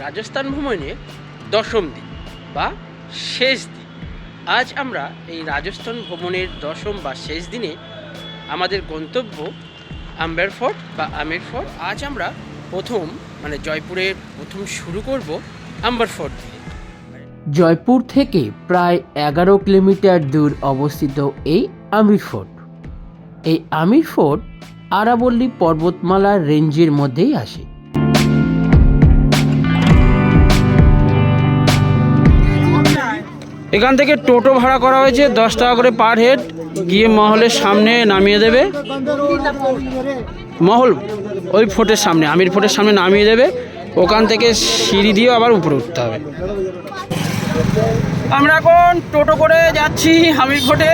রাজস্থান ভ্রমণের দশম দিন বা শেষ দিন। আজ আমরা এই রাজস্থান ভ্রমণের দশম বা শেষ দিনে আমাদের গন্তব্য আম্বের ফোর্ট বা আমের ফোর্ট আজ আমরা প্রথম মানে জয়পুরের প্রথম শুরু করব আম্বার ফোর্ট দিয়ে। জয়পুর থেকে প্রায় এগারো কিলোমিটার দূর অবস্থিত এই আমির ফোর্ট এই আমির ফোর্ট আরাবল্লী পর্বতমালার রেঞ্জের মধ্যেই আসে। এখান থেকে টোটো ভাড়া করা হয়েছে, দশ টাকা করে পার হেড। গিয়ে মহলের সামনে নামিয়ে দেবে। মহল, ওই ফোর্টের সামনে, আমির ফোর্টের সামনে নামিয়ে দেবে। ওখান থেকে সিঁড়ি দিয়ে আবার উপরে উঠতে হবে। আমরা এখন টোটো করে যাচ্ছি আমির ফোর্টে।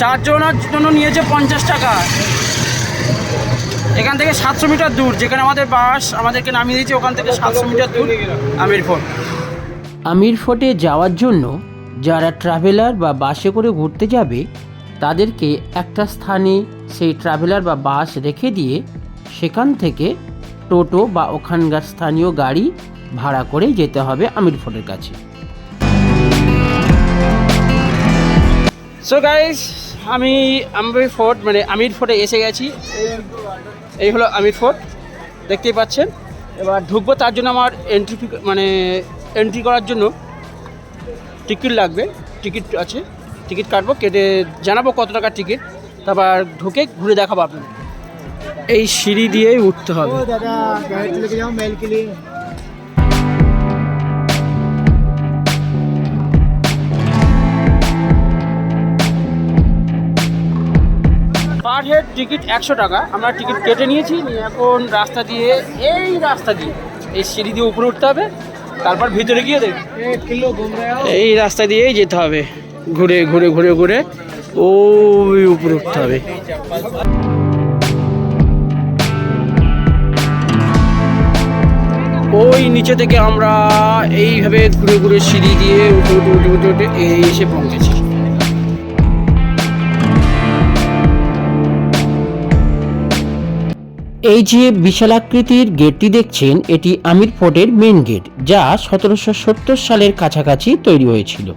চারজনের জন্য নিয়েছে পঞ্চাশ টাকা। এখান থেকে সাতশো মিটার দূর, যেখানে আমাদের বাস আমাদেরকে নামিয়ে দিয়েছে, ওখান থেকে সাতশো মিটার দূর আমির ফোর্ট। আমির ফোর্টে যাওয়ার জন্য যারা ট্রাভেলার বা বাসে করে ঘুরতে যাবে, তাদেরকে একটা স্থানে সেই ট্রাভেলার বা বাস রেখে দিয়ে সেখান থেকে টোটো বা ওখানকার স্থানীয় গাড়ি ভাড়া করে যেতে হবে আমির ফোর্টের কাছে। সো গাইস আমি আমির ফোর্ট মানে আমির ফোর্টে এসে গেছি। এই হলো আমির ফোর্ট দেখতেই পাচ্ছেন। এবার ঢুকবো তার জন্য আমার এন্ট্রি মানে এন্ট্রি করার জন্য টিকিট লাগবে টিকিট আছে টিকিট কাটবো কেটে জানাব কত টাকার টিকিট তারপর ঢুকে ঘুরে দেখাবো আপনি এই সিঁড়ি দিয়েই উঠতে হবে। পার হেড টিকিট একশো টাকা আমরা টিকিট কেটে নিয়েছি এখন রাস্তা দিয়ে এই রাস্তা দিয়ে এই সিঁড়ি দিয়ে উপরে উঠতে হবে। তারপর ভিতরে গিয়ে দেখ। এই রাস্তা দিয়েই যেতে হবে। ঘুরে ঘুরে ঘুরে ঘুরে ও উপরে উঠতে হবে। ওই নিচে থেকে আমরা এইভাবে ঘুরে ঘুরে সিঁড়ি দিয়ে উঠে উঠে উঠে উঠে উঠে এসে পৌঁছেছি। এই যে বিশালাকৃতির গেটটি দেখছেন, এটি আমির ফোর্টের মেন গেট, যা সতেরোশো সত্তর সালের কাছাকাছি তৈরি হয়েছিল।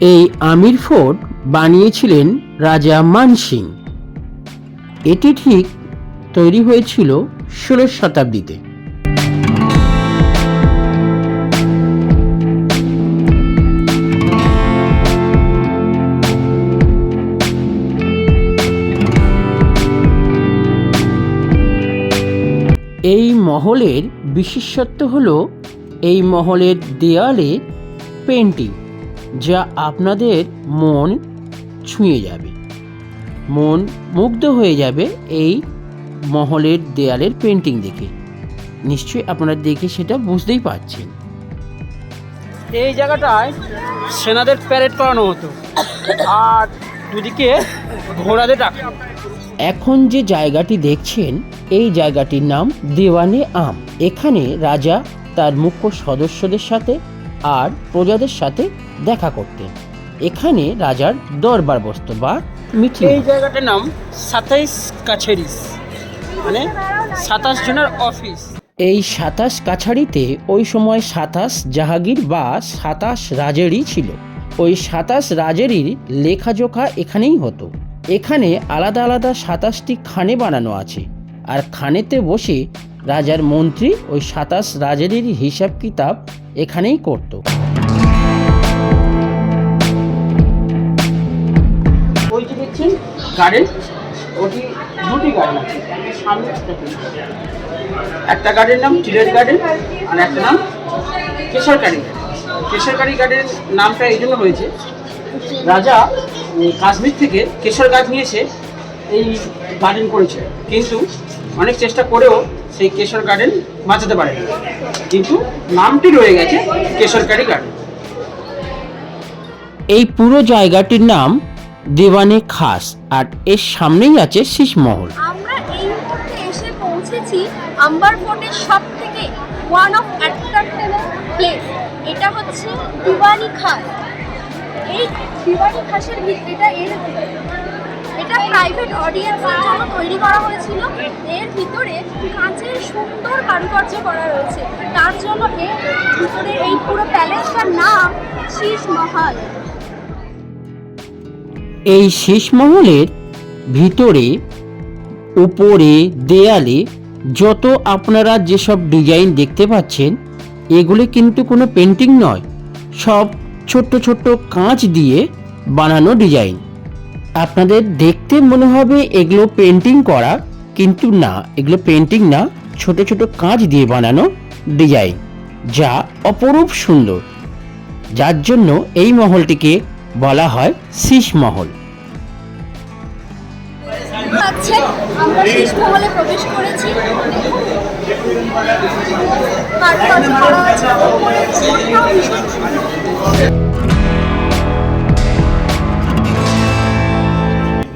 এই আমির ফোর্ট বানিয়েছিলেন রাজা মানসিং। এটি ঠিক তৈরি হয়েছিল ষোলো শতাব্দীতে। এই মহলের বিশেষত্ব হলো এই মহলের দেয়ালে পেন্টিং যা আপনাদের মন ছুঁয়ে যাবে। মন মুগ্ধ হয়ে যাবে এই মহলের দেয়ালের পেন্টিং দেখে। নিশ্চয়ই আপনারা দেখে সেটা বুঝতেই পারছেন। এই জায়গাটায় সেনাদের প্যারেড করানো হতো। আর দুদিকে ঘোড়াদের রাখা এখন যে জায়গাটি দেখছেন এই জায়গাটির নাম দেওয়ানে আম। এখানে রাজা তার মুখ্য সদস্যদের সাথে আর প্রজাদের সাথে দেখা করতেন। এখানে রাজার দরবার বসত বা মিটিং এই জায়গাটার নাম সাতাইশ কাছেরিস মানে সাতাশ জনের অফিস। এই সাতাশ কাছারিতে ওই সময় সাতাশ জাহাগীর বা সাতাশ রাজেরই ছিল। ওই সাতাশ রাজেরই লেখাজোখা এখানেই হতো। এখানে আলাদা আলাদা সাতাশটি খানে বানানো আছে। আর খানেতে বসে রাজার মন্ত্রী ওই সাতাশ রাজেরই হিসাব কিতাব এখানেই করতো। গার্ডেন গার্ডেন একটা গার্ডেন নাম টিলেট গার্ডেন আর একটা নাম কেশরকারি কেশরকারি গার্ডেন নামটা এই জন্য হয়েছে, রাজা কাশ্মীর থেকে কেশর গাছ নিয়ে এসে এই গার্ডেন করেছে। কিন্তু অনেক চেষ্টা করেও সেই কেশর গার্ডেন বাঁচাতে পারেনি। কিন্তু নামটি রয়ে গেছে কেশরকারি গার্ডেন এই পুরো জায়গাটির নাম দেওয়ানে খাস আর এর সামনেই আছে শীষমহল আমরা এই মুহূর্তে এসে পৌঁছেছি আম্বার ফোর্টের সব থেকে ওয়ান অফ অ্যাট্রাক্টেবল প্লেস এটা হচ্ছে দিওয়ানি খাস। এই দিওয়ানি খাসের ভিত- এটা এর এটা প্রাইভেট অডিয়েন্সের জন্য তৈরি করা হয়েছিল। এর ভিতরে কাঁচের সুন্দর কারুকার্য করা রয়েছে। তার জন্য ভিতরে এই পুরো প্যালেসটার নাম শীষ মহল। এই শীষমহলের ভিতরে, উপরে, দেয়ালে যত আপনারা যেসব ডিজাইন দেখতে পাচ্ছেন, এগুলি কিন্তু কোনো পেন্টিং নয়, সব ছোট্ট ছোট্ট কাঁচ দিয়ে বানানো ডিজাইন। আপনাদের দেখতে মনে হবে এগুলো পেন্টিং করা, কিন্তু না, এগুলো পেন্টিং না, ছোট ছোট কাঁচ দিয়ে বানানো ডিজাইন, যা অপরূপ সুন্দর। যার জন্য এই মহলটিকে বলা হয় শীষ মহল। পাচ্ছেন আমরা শীষ মহলে প্রবেশ করেছি।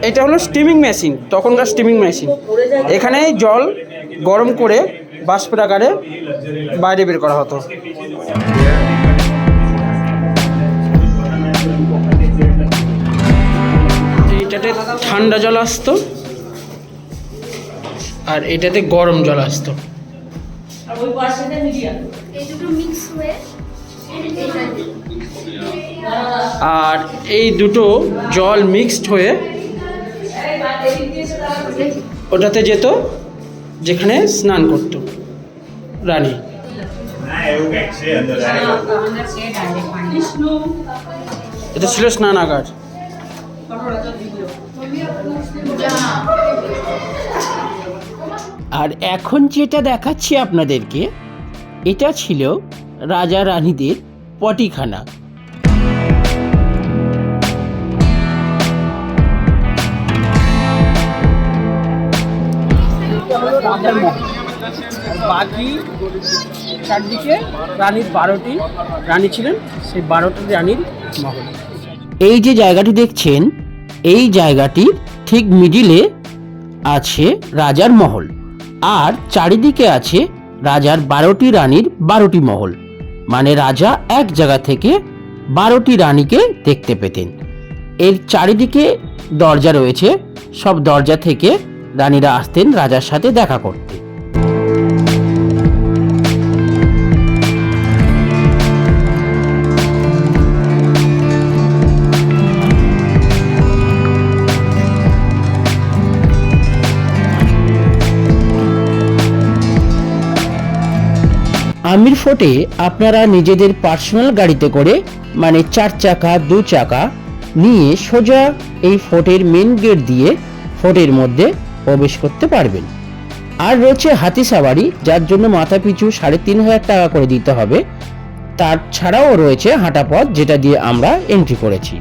এটা হলো স্টিমিং মেশিন তখনকার স্টিমিং মেশিন এখানে জল গরম করে বাষ্পের আকারে বাইরে বের করা হতো। এইটাতে ঠান্ডা জল আসতো, আর এটাতে গরম জল আসতো। এই দুটো মিক্স হয়ে আর এই দুটো জল মিক্সড হয়ে ওটাতে যেত যেখানে স্নান করতো রানী। এটা ছিল স্নানাগার। আর এখন যেটা দেখাচ্ছি আপনাদেরকে এটা ছিল রাজা রানীদের পটিখানা। রাজার মহল বাকি চারদিকে রানীর বারোটি রানী ছিলেন সেই বারোটি রানীর মহল। এই যে জায়গাটি দেখছেন এই জায়গাটির ঠিক মিডিলে আছে রাজার মহল। আর চারিদিকে আছে রাজার বারোটি রানীর বারোটি মহল। মানে রাজা এক জায়গা থেকে বারোটি রানীকে দেখতে পেতেন। এর চারিদিকে দরজা রয়েছে। সব দরজা থেকে রানীরা আসতেন রাজার সাথে দেখা করতে। আমির ফোর্টে আপনারা নিজেদের পার্সোনাল গাড়িতে করে মানে চার চাকা, দু চাকা নিয়ে সোজা এই ফোর্টের মেন গেট দিয়ে ফোর্টের মধ্যে প্রবেশ করতে পারবেন। আর রয়েছে হাতি সাওয়ারি, যার জন্য মাথা পিছু সাড়ে তিন হাজার টাকা করে দিতে হবে। তার ছাড়াও রয়েছে হাঁটা পথ যেটা দিয়ে আমরা এন্ট্রি করেছি।